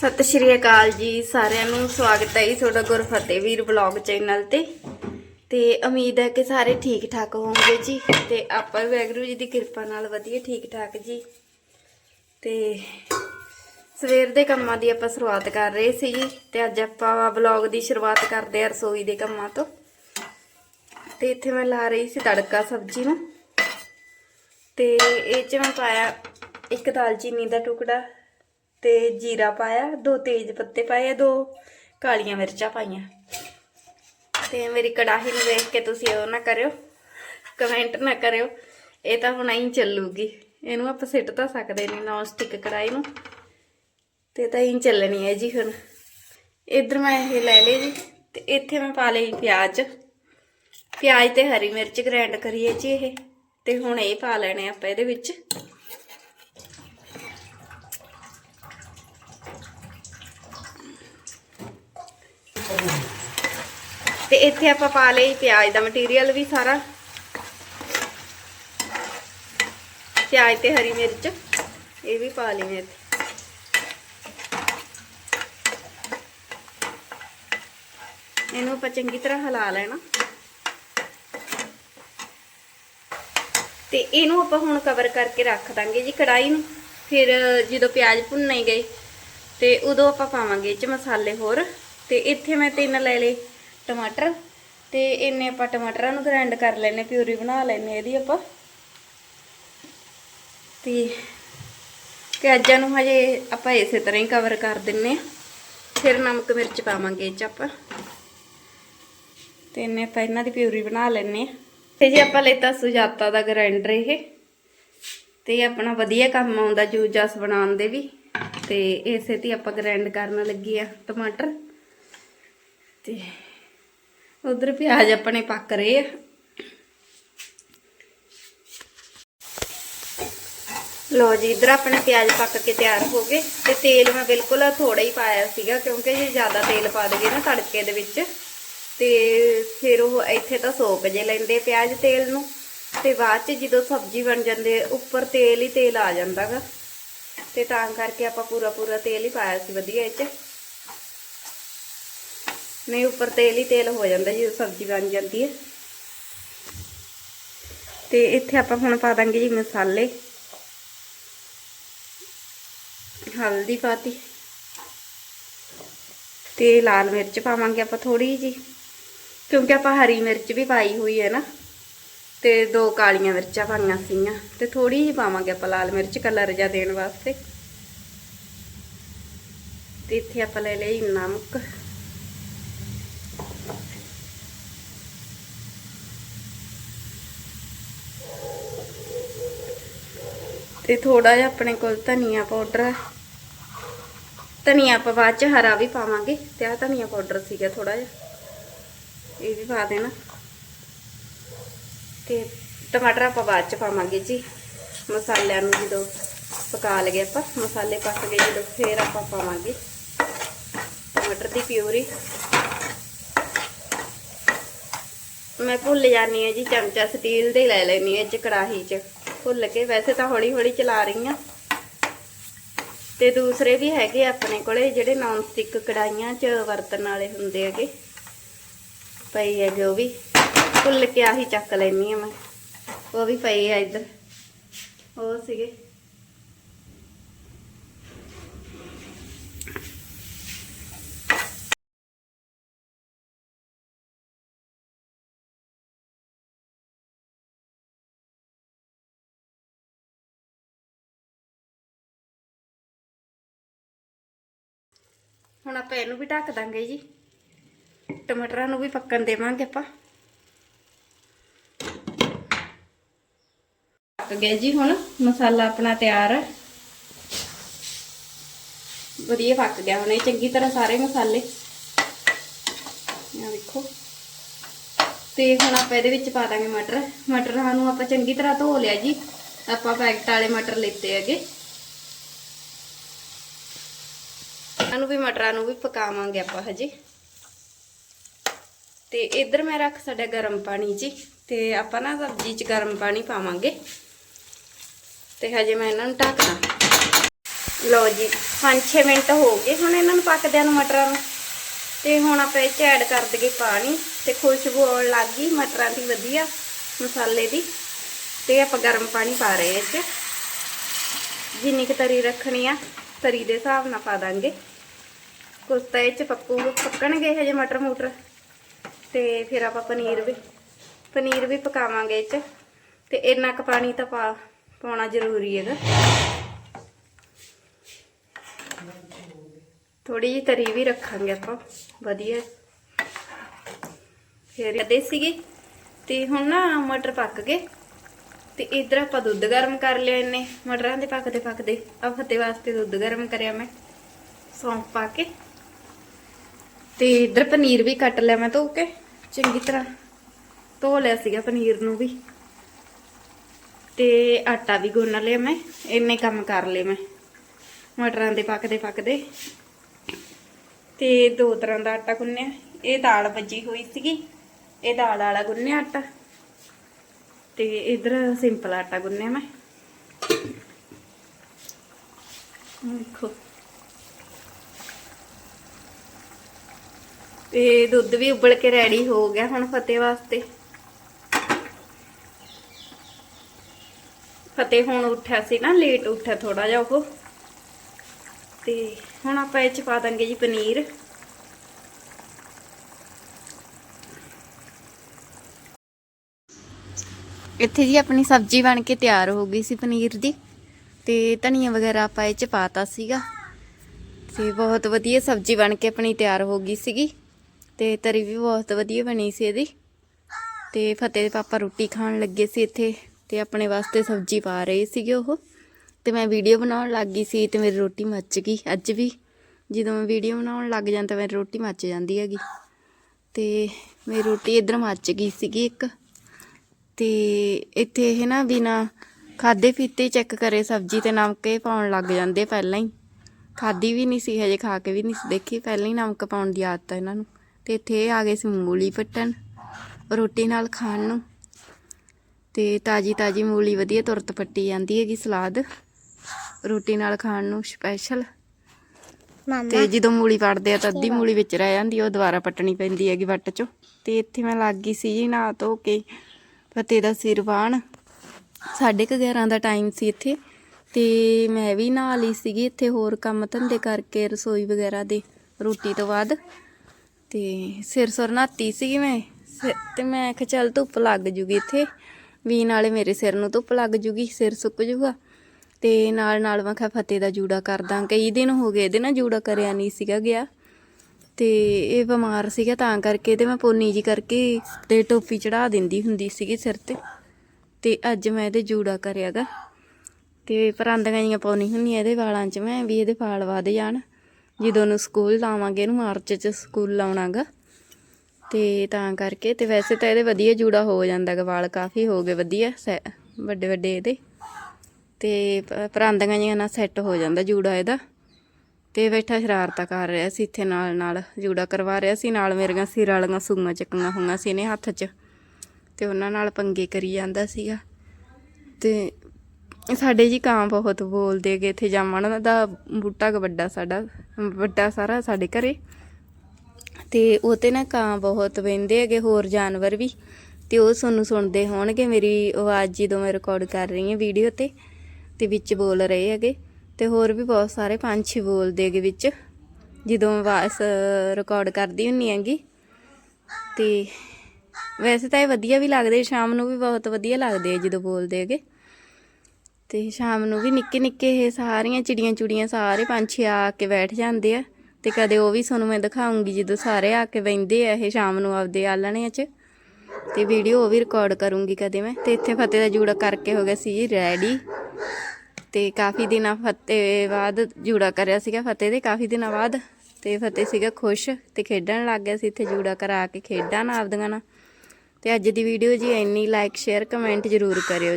ਸਤਿ ਸ਼੍ਰੀ ਅਕਾਲ ਜੀ, ਸਾਰਿਆਂ ਨੂੰ ਸਵਾਗਤ ਹੈ ਜੀ ਤੁਹਾਡਾ ਗੁਰਫਤਿਹ ਵੀਰ ਬਲੌਗ ਚੈਨਲ ਤੇ। ਤੇ ਉਮੀਦ ਹੈ ਕਿ ਸਾਰੇ ਠੀਕ ਠਾਕ ਹੋਵੋਗੇ ਜੀ ਤੇ ਆਪਾਂ ਵੀ ਵਾਹਿਗੁਰੂ ਜੀ ਦੀ ਕਿਰਪਾ ਨਾਲ ਵਧੀਆ ਠੀਕ ਠਾਕ ਜੀ। ਤੇ ਸਵੇਰ ਦੇ ਕੰਮਾਂ ਦੀ ਆਪਾਂ ਸ਼ੁਰੂਆਤ ਕਰ ਰਹੇ ਸੀ ਜੀ ਤੇ ਅੱਜ ਆਪਾਂ ਬਲੌਗ ਦੀ ਸ਼ੁਰੂਆਤ ਕਰਦੇ ਆ ਰਸੋਈ ਦੇ ਕੰਮਾਂ ਤੋਂ। ਤੇ ਇੱਥੇ ਮੈਂ ਲਾ ਰਹੀ ਸੀ ਤੜਕਾ ਸਬਜ਼ੀ ਨੂੰ। ਤੇ ਇਹ ਚ ਮੈਂ ਪਾਇਆ ਇੱਕ ਦਾਲਚੀਨੀ ਦਾ ਟੁਕੜਾ ਤੇ ਜੀਰਾ ਪਾਇਆ, ਦੋ ਤੇਜ ਪੱਤੇ ਪਾਏ ਦੋ ਕਾਲੀਆਂ ਮਿਰਚਾਂ ਪਾਈਆਂ। ਤੇ ਮੇਰੀ ਕੜਾਹੀ ਨੂੰ ਵੇਖ ਕੇ ਤੁਸੀਂ ਉਹ ਨਾ ਕਰਿਓ ਕਮੈਂਟ ਨਾ ਕਰਿਓ, ਇਹ ਤਾਂ ਹੁਣ ਐਂ ਚੱਲੂਗੀ। ਇਹਨੂੰ ਆਪਾਂ ਸਿੱਟ ਤਾਂ ਸਕਦੇ ਨਹੀਂ ਨੌਨ ਸਟਿਕ ਕੜਾਈ ਨੂੰ। ਤੇ ਤਾਂ ਐਂ ਚੱਲਣੀ ਹੈ ਜੀ ਹੁਣ। ਇਧਰ ਮੈਂ ਇਹ ਲੈ ਲਈ ਜੀ, ਤੇ ਇੱਥੇ ਮੈਂ ਪਾ ਲਈ ਪਿਆਜ਼। ਪਿਆਜ਼ ਤੇ ਹਰੀ ਮਿਰਚ ਗ੍ਰਾਈਂਡ ਕਰੀਏ ਜੀ ਇਹ, ਤੇ ਹੁਣ ਇਹ ਪਾ ਲੈਣੇ ਆਪਾਂ ਇਹਦੇ ਵਿੱਚ। ਤੇ ਇੱਥੇ ਆਪਾਂ ਪਾ ਲਈ ਪਿਆਜ਼ ਦਾ ਮਟੀਰੀਅਲ ਵੀ ਸਾਰਾ। ਪਿਆਜ਼ ਤੇ ਹਰੀ ਮਿਰਚ, ਇਹ ਵੀ ਪਾ ਲਈ ਮੈਂ ਇੱਥੇ। ਇਹਨੂੰ ਆਪਾਂ ਚੰਗੀ ਤਰ੍ਹਾਂ ਹਿਲਾ ਲੈਣਾ। ਤੇ ਇਹਨੂੰ ਆਪਾਂ ਹੁਣ ਕਵਰ ਕਰਕੇ ਰੱਖ ਦਾਂਗੇ ਜੀ ਕੜਾਈ ਨੂੰ। ਫਿਰ ਜਦੋਂ ਪਿਆਜ਼ ਭੁੰਨੇ ਗਏ, ਤੇ ਉਦੋਂ ਆਪਾਂ ਪਾਵਾਂਗੇ ਇਹ ਚ ਮਸਾਲੇ ਹੋਰ। ਤੇ ਇੱਥੇ ਮੈਂ ਤਿੰਨ ਲੈ ਲਏ ਟਮਾਟਰ ਤੇ ਇੰਨੇ ਆਪਾਂ ਟਮਾਟਰਾਂ ਨੂੰ ਗ੍ਰਾਈਂਡ ਕਰ ਲੈਨੇ ਪਿਊਰੀ ਬਣਾ ਲੈਨੇ ਇਹਦੀ ਆਪਾਂ। ਤੇ ਪਿਆਜ਼ਾਂ ਨੂੰ ਹਜੇ ਆਪਾਂ ਇਸੇ ਤਰ੍ਹਾਂ ਹੀ ਕਵਰ ਕਰ ਦਿੰਨੇ ਆ। ਫਿਰ ਨਮਕ ਮਿਰਚ ਪਾਵਾਂਗੇ ਇਹ ਚ ਆਪਾਂ। ਤੇ ਇਹਨੇ ਆਪਾਂ ਇਹਨਾਂ ਦੀ ਪਿਊਰੀ ਬਣਾ ਲੈਨੇ ਆ। ਤੇ ਜੇ ਆਪਾਂ ਲੈਤਾ ਸੁਜਾਤਾ ਦਾ ਗ੍ਰਾਈਂਡਰ ਇਹ। ਤੇ ਆਪਣਾ ਵਧੀਆ ਕੰਮ ਆਉਂਦਾ ਜੂਸ ਜਸ ਬਣਾਉਣ ਦੇ ਵੀ। ਤੇ ਇਸੇ ਤੇ ਆਪਾਂ ਗ੍ਰਾਈਂਡ ਕਰਨ ਲੱਗੇ ਆ ਟਮਾਟਰ। ਤੇ ਉਧਰ ਪਿਆਜ਼ ਆਪਣੇ ਪੱਕ ਰਹੇ ਆ। ਲੋ ਜੀ, ਇਧਰ ਆਪਣੇ ਪਿਆਜ਼ ਪੱਕ ਕੇ ਤਿਆਰ ਹੋ ਗਏ ਤੇ ਤੇਲ ਮੈਂ ਬਿਲਕੁਲ ਥੋੜਾ ਹੀ ਪਾਇਆ ਸੀਗਾ ਕਿਉਂਕਿ ਜੇ ਜ਼ਿਆਦਾ ਤੇਲ ਪਾ ਦਈਏ ਨਾ ਤੜਕੇ ਦੇ ਵਿੱਚ। ਤੇ ਫਿਰ ਉਹ ਇੱਥੇ ਤਾਂ ਸੋਕ ਜੇ ਲੈਂਦੇ ਪਿਆਜ਼ ਤੇਲ ਨੂੰ ਤੇ ਬਾਅਦ ਚ ਜਦੋਂ ਸਬਜ਼ੀ ਬਣ ਜਾਂਦੇ ਉੱਪਰ ਤੇਲ ਹੀ ਤੇਲ ਆ ਜਾਂਦਾਗਾ। ਤੇ ਤਾਂ ਕਰਕੇ ਆਪਾਂ ਪੂਰਾ ਪੂਰਾ ਤੇਲ ਹੀ ਪਾਇਆ ਸੀ ਵਧੀਆ ਇਹ ਚ। ਨਹੀਂ, ਉੱਪਰ ਤੇਲ ਹੀ ਤੇਲ ਹੋ ਜਾਂਦਾ ਜਦੋਂ ਸਬਜ਼ੀ ਬਣ ਜਾਂਦੀ ਹੈ। ਤੇ ਇੱਥੇ ਆਪਾਂ ਹੁਣ ਪਾ ਦਾਂਗੇ ਜੀ ਮਸਾਲੇ। ਹਲਦੀ ਪਾਤੀ। ਤੇ ਲਾਲ ਮਿਰਚ ਪਾਵਾਂਗੇ ਆਪਾਂ ਥੋੜੀ ਜੀ। ਕਿਉਂਕਿ ਆਪਾਂ ਹਰੀ ਮਿਰਚ ਵੀ ਪਾਈ ਹੋਈ ਹੈ ਨਾ। ਤੇ ਦੋ ਕਾਲੀਆਂ ਮਿਰਚਾਂ ਪਾਈਆਂ ਸੀਗੀਆਂ। ਤੇ ਥੋੜੀ ਜਿਹੀ ਪਾਵਾਂਗੇ ਆਪਾਂ ਲਾਲ ਮਿਰਚ ਕਲਰ ਜਿਹਾ ਦੇਣ ਵਾਸਤੇ। ਤੇ ਇੱਥੇ ਆਪਾਂ ਲੈ ਲਈ ਨਮਕ। ਤੇ ਥੋੜਾ ਜਿਹਾ ਆਪਣੇ ਕੋਲ ਧਨੀਆ ਪਾਊਡਰ ਹੈ ਧਨੀਆ ਆਪਾਂ ਬਾਅਦ ਚ ਹਰਾ ਵੀ ਪਾਵਾਂਗੇ ਤੇ ਆ ਧਨੀਆ ਪਾਊਡਰ ਸੀਗਾ ਥੋੜਾ ਜਿਹਾ। ਇਹ ਵੀ ਪਾ ਦੇਣਾ। ਤੇ ਟਮਾਟਰ ਆਪਾਂ ਬਾਅਦ ਚ ਪਾਵਾਂਗੇ ਜੀ। ਮਸਾਲਿਆਂ ਨੂੰ ਜਦੋਂ ਪਕਾ ਲਗੇ ਆਪਾਂ, ਮਸਾਲੇ ਪੱਕ ਗਏ ਜਦੋਂ ਫੇਰ ਆਪਾਂ ਪਾਵਾਂਗੇ। ਟਮਾਟਰ ਦੀ ਪਿਊਰੀ। ਮੈਂ ਭੁੱਲ ਜਾਨੀ ਆ ਜੀ, ਚਮਚਾ ਸਟੀਲ ਦੇ ਲੈ ਲੈਣੀ ਹੈ ਚ ਕੜਾਹੀ ਚ। ਭੁੱਲ ਕੇ ਵੈਸੇ ਤਾਂ ਹੌਲੀ ਹੌਲੀ ਚਲਾ ਰਹੀ ਆ। ਤੇ ਦੂਸਰੇ ਵੀ ਹੈਗੇ ਆਪਣੇ ਕੋਲੇ, ਜਿਹੜੇ ਨਾਨ ਸਟਿਕ ਕੜਾਈਆਂ 'ਚ ਵਰਤਣ ਵਾਲੇ ਹੁੰਦੇ ਹੈਗੇ। ਪਈ ਹੈਗੇ ਉਹ ਵੀ। ਭੁੱਲ ਕੇ ਆਹੀ ਚੱਕ ਲੈਣੀ ਆ ਮੈਂ। ਉਹ ਵੀ ਪਈ ਆ ਇੱਧਰ। ਉਹ ਸੀਗੇ। ਹੁਣ ਆਪਾਂ ਇਹਨੂੰ ਵੀ ਢੱਕ ਦਾਂਗੇ ਜੀ। ਟਮਾਟਰਾਂ ਨੂੰ ਵੀ ਪੱਕਣ ਦੇਵਾਂਗੇ ਆਪਾਂ। ਪੱਕ ਗਿਆ ਜੀ ਹੁਣ, ਮਸਾਲਾ ਆਪਣਾ ਤਿਆਰ। ਹੈ ਵਧੀਆ ਪੱਕ ਗਿਆ ਹੁਣ, ਇਹ ਚੰਗੀ ਤਰ੍ਹਾਂ ਸਾਰੇ ਮਸਾਲੇ। ਆ ਦੇਖੋ ਤੇ ਹੁਣ ਆਪਾਂ ਇਹਦੇ ਵਿੱਚ ਪਾ ਦਾਂਗੇ ਮਟਰ। ਮਟਰਾਂ ਨੂੰ ਆਪਾਂ ਚੰਗੀ ਤਰ੍ਹਾਂ ਧੋ ਲਿਆ ਜੀ। ਆਪਾਂ ਪੈਕਟ ਵਾਲੇ ਮਟਰ ਲਿੱਤੇ ਹੈਗੇ। ਇਹਨਾਂ ਨੂੰ ਵੀ ਮਟਰਾਂ ਨੂੰ ਵੀ ਪਕਾਵਾਂਗੇ ਆਪਾਂ ਹਜੇ। ਤੇ ਇੱਧਰ ਮੈਂ ਰੱਖ ਸਾਡਾ ਗਰਮ ਪਾਣੀ ਜੀ, ਤੇ ਆਪਾਂ ਨਾ ਸਬਜ਼ੀ 'ਚ ਗਰਮ ਪਾਣੀ ਪਾਵਾਂਗੇ। ਤੇ ਹਜੇ ਮੈਂ ਇਹਨਾਂ ਨੂੰ ਢੱਕਦਾ। ਲਓ ਜੀ 5-6 ਮਿੰਟ ਹੋ ਗਏ ਹੁਣ ਇਹਨਾਂ ਨੂੰ ਪੱਕਦਿਆਂ ਨੂੰ ਮਟਰਾਂ ਨੂੰ। ਤੇ ਹੁਣ ਆਪਾਂ ਇਹ ਚ ਐਡ ਕਰ ਦਈਏ ਪਾਣੀ, ਤੇ ਖੁਸ਼ਬੂ ਆਉਣ ਲੱਗ ਗਈ ਮਟਰਾਂ ਦੀ ਵਧੀਆ ਮਸਾਲੇ ਦੀ। ਤੇ ਆਪਾਂ ਗਰਮ ਪਾਣੀ ਪਾ ਰਹੇ ਇਹ ਚ। ਜਿੰਨੀ ਕੁ ਤਰੀ ਰੱਖਣੀ ਆ, ਤਰੀ ਦੇ ਹਿਸਾਬ ਨਾਲ ਪਾ ਦਾਂਗੇ। ਕੁਛ ਤਾਂ ਇਹ ਚ ਪੱਕੂ, ਪੱਕਣਗੇ ਹਜੇ ਮਟਰ ਮੂਟਰ। ਤੇ ਫਿਰ ਆਪਾਂ ਪਨੀਰ ਵੀ ਪਨੀਰ ਵੀ ਪਕਾਵਾਂਗੇ ਇਹ ਚ। ਤੇ ਇੰਨਾ ਕੁ ਪਾਣੀ ਤਾਂ ਪਾ, ਪਾਉਣਾ ਜ਼ਰੂਰੀ ਹੈਗਾ ਥੋੜੀ ਜਿਹੀ ਤਰੀ ਵੀ ਰੱਖਾਂਗੇ ਆਪਾਂ, ਵਧੀਆ। ਫਿਰ ਕਦੇ ਸੀਗੇ, ਤੇ ਹੁਣ ਨਾ ਮਟਰ ਪੱਕ ਗਏ। ਤੇ ਇਧਰ ਆਪਾਂ ਦੁੱਧ ਗਰਮ ਕਰ ਲਿਆ ਇਹਨੇ, ਮਟਰਾਂ ਦੇ ਪੱਕਦੇ ਪੱਕਦੇ ਆ ਫਤੇ ਵਾਸਤੇ ਦੁੱਧ ਗਰਮ ਕਰਿਆ ਮੈਂ। ਸੌਂਫ ਪਾ ਕੇ। ਤੇ ਇਧਰ ਪਨੀਰ ਵੀ ਕੱਟ ਲਿਆ ਮੈਂ ਧੋ ਕੇ, ਚੰਗੀ ਤਰ੍ਹਾਂ। ਧੋ ਲਿਆ ਸੀਗਾ ਪਨੀਰ ਨੂੰ ਵੀ। ਤੇ ਆਟਾ ਵੀ ਗੁੰਨ ਲਿਆ ਮੈਂ, ਇੰਨੇ ਕੰਮ ਕਰ ਲਏ ਮੈਂ। ਮਟਰਾਂ ਦੇ ਪੱਕਦੇ ਪੱਕਦੇ। ਤੇ ਦੋ ਤਰ੍ਹਾਂ ਦਾ ਆਟਾ ਗੁੰਨਿਆ। ਇਹ ਦਾਲ ਵੱਜੀ ਹੋਈ ਸੀਗੀ, ਇਹ ਦਾਲ ਵਾਲਾ ਗੁੰਨਿਆ ਆਟਾ। ਤੇ ਇਧਰ ਸਿੰਪਲ ਆਟਾ ਗੁੰਨਿਆ ਮੈਂ। ਦੇਖੋ। ਤੇ ਦੁੱਧ ਵੀ ਉਬਲ ਕੇ ਰੈਡੀ ਹੋ ਗਿਆ ਹੁਣ ਫਤਿਹ ਵਾਸਤੇ। ਫਤਿਹ ਹੁਣ ਉੱਠਿਆ ਸੀ ਨਾ ਲੇਟ ਉੱਠਿਆ ਥੋੜਾ ਜਿਹਾ ਉਹ। ਤੇ ਹੁਣ ਆਪਾਂ ਇਹ ਚ ਪਾ ਦਾਂਗੇ ਜੀ ਪਨੀਰ। ਇੱਥੇ ਜੀ ਆਪਣੀ ਸਬਜ਼ੀ ਬਣ ਕੇ ਤਿਆਰ ਹੋ ਗਈ ਸੀ ਪਨੀਰ ਦੀ। ਤੇ ਧਨੀਆ ਵਗੈਰਾ ਆਪਾਂ ਇਹ ਚ ਪਾਤਾ ਸੀਗਾ। ਤੇ ਬਹੁਤ ਵਧੀਆ ਸਬਜ਼ੀ ਬਣ ਕੇ ਆਪਣੀ ਤਿਆਰ ਹੋ ਗਈ ਸੀਗੀ। ਤੇ ਤਰੀ ਵੀ ਬਹੁਤ ਵਧੀਆ ਬਣੀ ਸੀ ਇਹਦੀ। ਤੇ ਫਤਿਹ ਦੇ ਪਾਪਾ ਰੋਟੀ ਖਾਣ ਲੱਗੇ ਸੀ ਇੱਥੇ ਤੇ ਆਪਣੇ ਵਾਸਤੇ ਸਬਜ਼ੀ ਪਾ ਰਹੇ ਸੀਗੇ ਉਹ। ਤੇ ਮੈਂ ਵੀਡੀਓ ਬਣਾਉਣ ਲੱਗ ਗਈ ਸੀ ਤੇ ਮੇਰੀ ਰੋਟੀ ਮੱਚ ਗਈ ਅੱਜ ਵੀ। ਜਦੋਂ ਮੈਂ ਵੀਡੀਓ ਬਣਾਉਣ ਲੱਗ ਜਾਂਦਾ ਮੇਰੀ ਰੋਟੀ ਮੱਚ ਜਾਂਦੀ ਹੈਗੀ। ਤੇ ਮੇਰੀ ਰੋਟੀ ਇਧਰ ਮੱਚ ਗਈ ਸੀਗੀ ਇੱਕ। ਤੇ ਇੱਥੇ ਇਹ ਨਾ ਬਿਨਾ ਖਾਦੇ ਪੀਤੇ ਚੈੱਕ ਕਰੇ ਸਬਜ਼ੀ ਤੇ ਨਮਕ ਇਹ ਪਾਉਣ ਲੱਗ ਜਾਂਦੇ ਪਹਿਲਾਂ ਹੀ। ਖਾਦੀ ਵੀ ਨਹੀਂ ਸੀ, ਹਜੇ ਖਾ ਕੇ ਵੀ ਨਹੀਂ ਸੀ, ਦੇਖੀ ਪਹਿਲਾਂ ਹੀ ਨਮਕ ਪਾਉਣ ਦੀ ਆਦਤ ਹੈ ਇਹਨਾਂ ਨੂੰ। ਤੇ ਇੱਥੇ ਆ ਗਏ ਸੀ ਮੂਲੀ ਪੱਟਣ ਰੋਟੀ ਨਾਲ ਖਾਣ ਨੂੰ। ਤੇ ਤਾਜੀ ਤਾਜੀ ਮੂਲੀ ਵਧੀਆ ਤੁਰਤ ਪੱਟੀ ਜਾਂਦੀ ਹੈਗੀ ਸਲਾਦ ਰੋਟੀ ਨਾਲ ਖਾਣ ਨੂੰ ਸਪੈਸ਼ਲ ਤੇ ਜਦੋਂ ਮੂਲੀ ਪੜਦੇ ਆ ਤਾਂ ਅੱਧੀ ਮੂਲੀ ਵਿੱਚ ਰਹਿ ਜਾਂਦੀ ਉਹ ਦੁਬਾਰਾ ਪੱਟਣੀ ਪੈਂਦੀ ਹੈਗੀ ਵੱਟ ਚੋਂ। ਤੇ ਇੱਥੇ ਮੈਂ ਲੱਗ ਗਈ ਸੀ ਜੀ ਨਹਾ ਧੋ ਕੇ ਫਤਿਹ ਦਾ ਸਿਰ ਵਾਹਣ। ਸਾਢੇ ਕੁ 11 ਦਾ ਟਾਈਮ ਸੀ ਇੱਥੇ। ਤੇ ਮੈਂ ਵੀ ਨਹਾ ਲਈ ਸੀਗੀ ਇੱਥੇ ਹੋਰ ਕੰਮ ਧੰਦੇ ਕਰਕੇ ਰਸੋਈ ਵਗੈਰਾ ਦੇ ਰੋਟੀ ਤੋਂ ਬਾਅਦ। ਤੇ ਸਿਰ ਸੁਰ ਨਹਾਤੀ ਸੀਗੀ ਮੈਂ। ਸਿ- ਤੇ ਮੈਂ ਕਿਹਾ ਚੱਲ ਧੁੱਪ ਲੱਗ ਜੂਗੀ ਇੱਥੇ। ਵੀ ਨਾਲੇ ਮੇਰੇ ਸਿਰ ਨੂੰ ਧੁੱਪ ਲੱਗ ਜੂਗੀ, ਸਿਰ ਸੁੱਕ ਜੂਗਾ। ਤੇ ਨਾਲ ਨਾਲ ਮੈਂ ਕਿਹਾ ਫਤਿਹ ਦਾ ਜੂੜਾ ਕਰਦਾ ਕਈ ਦਿਨ ਹੋ ਗਏ, ਇਹਦੇ ਨਾਲ ਜੂੜਾ ਕਰਿਆ ਨਹੀਂ ਸੀਗਾ ਗਿਆ। ਤੇ ਇਹ ਬਿਮਾਰ ਸੀਗਾ, ਤਾਂ ਕਰਕੇ ਤੇ ਮੈਂ ਪੋਨੀ ਜੀ ਕਰਕੇ ਤੇ ਟੋਪੀ ਚੜਾ ਦਿੰਦੀ ਹੁੰਦੀ ਸੀਗੀ ਸਿਰ ਤੇ। ਤੇ ਅੱਜ ਮੈਂ ਇਹਦੇ ਜੂੜਾ ਕਰਿਆਗਾ। ਤੇ ਪਰਾਂਦੀਆਂ ਜੀਆਂ ਪਾਉਣੀ ਹੁੰਦੀਆਂ ਇਹਦੇ ਵਾਲਾਂ 'ਚ ਮੈਂ, ਵੀ ਇਹਦੇ ਵਾਲ ਵਧ ਜਾਣ। ਜਦੋਂ ਨੂੰ ਸਕੂਲ ਲਾਵਾਂਗੇ, ਇਹਨੂੰ ਮਾਰਚ 'ਚ ਸਕੂਲ ਲਾਉਣਾਗਾ। ਤੇ ਤਾਂ ਕਰਕੇ, ਤੇ ਵੈਸੇ ਤਾਂ ਇਹਦੇ ਵਧੀਆ ਜੂੜਾ ਹੋ ਜਾਂਦਾਗਾ, ਵਾਲ ਕਾਫੀ ਹੋ ਗਏ ਵਧੀਆ, ਸੈ- ਵੱਡੇ ਵੱਡੇ ਇਹਦੇ। ਤੇ ਪ- ਪਰਾਂਦੀਆਂ ਜੀਆਂ ਨਾਲ ਸੈੱਟ ਹੋ ਜਾਂਦਾ ਜੂੜਾ ਇਹਦਾ। ਤੇ ਬੈਠਾ ਸ਼ਰਾਰਤਾਂ ਕਰ ਰਿਹਾ ਸੀ, ਇੱਥੇ ਨਾਲ ਨਾਲ ਜੂੜਾ ਕਰਵਾ ਰਿਹਾ ਸੀ, ਨਾਲ ਮੇਰੀਆਂ ਸਿਰ ਵਾਲੀਆਂ ਸੂਆਂ ਚੱਕੀਆਂ ਹੋਈਆਂ ਸੀ ਇਹਨੇ ਹੱਥ 'ਚ। ਤੇ ਉਹਨਾਂ ਨਾਲ ਪੰਗੇ ਕਰੀ ਜਾਂਦਾ ਸੀਗਾ। ਤੇ ਸਾਡੇ ਜੀ ਕਾਂ ਬਹੁਤ ਬੋਲਦੇ ਹੈਗੇ ਇੱਥੇ ਜਾਮਣ ਦਾ ਬੂਟਾ ਕੁ ਵੱਡਾ ਸਾਡਾ, ਵੱਡਾ ਸਾਰਾ ਸਾਡੇ ਘਰੇ। ਤੇ ਉਹ ਤੇ ਨਾ ਕਾਂ ਬਹੁਤ ਵਹਿੰਦੇ ਹੈਗੇ, ਹੋਰ ਜਾਨਵਰ ਵੀ। ਤੇ ਉਹ ਤੁਹਾਨੂੰ ਸੁਣਦੇ ਹੋਣਗੇ, ਮੇਰੀ ਆਵਾਜ਼ ਜਦੋਂ ਮੈਂ ਰਿਕਾਰਡ ਕਰ ਰਹੀ ਹਾਂ ਵੀਡੀਓ ਤੇ ਤੇ ਵਿੱਚ ਬੋਲ ਰਹੇ ਹੈਗੇ। ਤੇ ਹੋਰ ਵੀ ਬਹੁਤ ਸਾਰੇ ਪੰਛੀ ਬੋਲਦੇ ਹੈਗੇ ਵਿੱਚ, ਜਦੋਂ ਆਵਾਜ਼ ਰਿਕਾਰਡ ਕਰਦੀ ਹੁੰਨੀ ਹੈਗੀ। ਤੇ ਵੈਸੇ ਤਾਂ ਇਹ ਵਧੀਆ ਵੀ ਲੱਗਦੇ, ਸ਼ਾਮ ਨੂੰ ਵੀ ਬਹੁਤ ਵਧੀਆ ਲੱਗਦੇ ਆ ਜਦੋਂ ਬੋਲਦੇ ਹੈਗੇ। ਤੇ ਸ਼ਾਮ ਨੂੰ ਵੀ ਨਿੱਕੇ ਨਿੱਕੇ ਇਹ ਸਾਰੀਆਂ ਚਿੜੀਆਂ ਚੁੜੀਆਂ ਸਾਰੇ ਪੰਛੀ ਆ ਕੇ ਬੈਠ ਜਾਂਦੇ ਆ। ਤੇ ਕਦੇ ਉਹ ਵੀ ਤੁਹਾਨੂੰ ਮੈਂ ਦਿਖਾਉਂਗੀ ਜਦੋਂ ਸਾਰੇ ਆ ਕੇ ਬੈੰਦੇ ਆ ਇਹ ਸ਼ਾਮ ਨੂੰ ਆਪਦੇ ਆਲਣਿਆਂ 'ਚ। ਤੇ ਵੀਡੀਓ ਉਹ ਵੀ ਰਿਕਾਰਡ ਕਰੂੰਗੀ ਕਦੇ ਮੈਂ। ਤੇ ਇੱਥੇ ਫਤਿਹ ਦਾ ਜੂੜਾ ਕਰਕੇ ਹੋ ਗਿਆ ਸੀ ਜੀ ਰੈਡੀ ਤੇ ਕਾਫੀ ਦਿਨਾਂ ਫਤਿਹ ਬਾਅਦ ਜੂੜਾ ਕਰਿਆ ਸੀਗਾ, ਫਤਿਹ ਦੇ ਕਾਫੀ ਦਿਨਾਂ ਬਾਅਦ। ਤੇ ਫਤਿਹ ਸੀਗਾ ਖੁਸ਼ ਤੇ ਖੇਡਣ ਲੱਗ ਗਿਆ ਸੀ ਇੱਥੇ ਜੂੜਾ ਕਰਾ ਕੇ ਖੇਡਾਂ ਨਾਲ ਆਪਦੀਆਂ ਨਾਲ ਤੇ ਅੱਜ ਦੀ ਵੀਡੀਓ ਜੀ ਇੰਨੀ ਲਾਈਕ ਸ਼ੇਅਰ ਕਮੈਂਟ ਜ਼ਰੂਰ ਕਰਿਓ।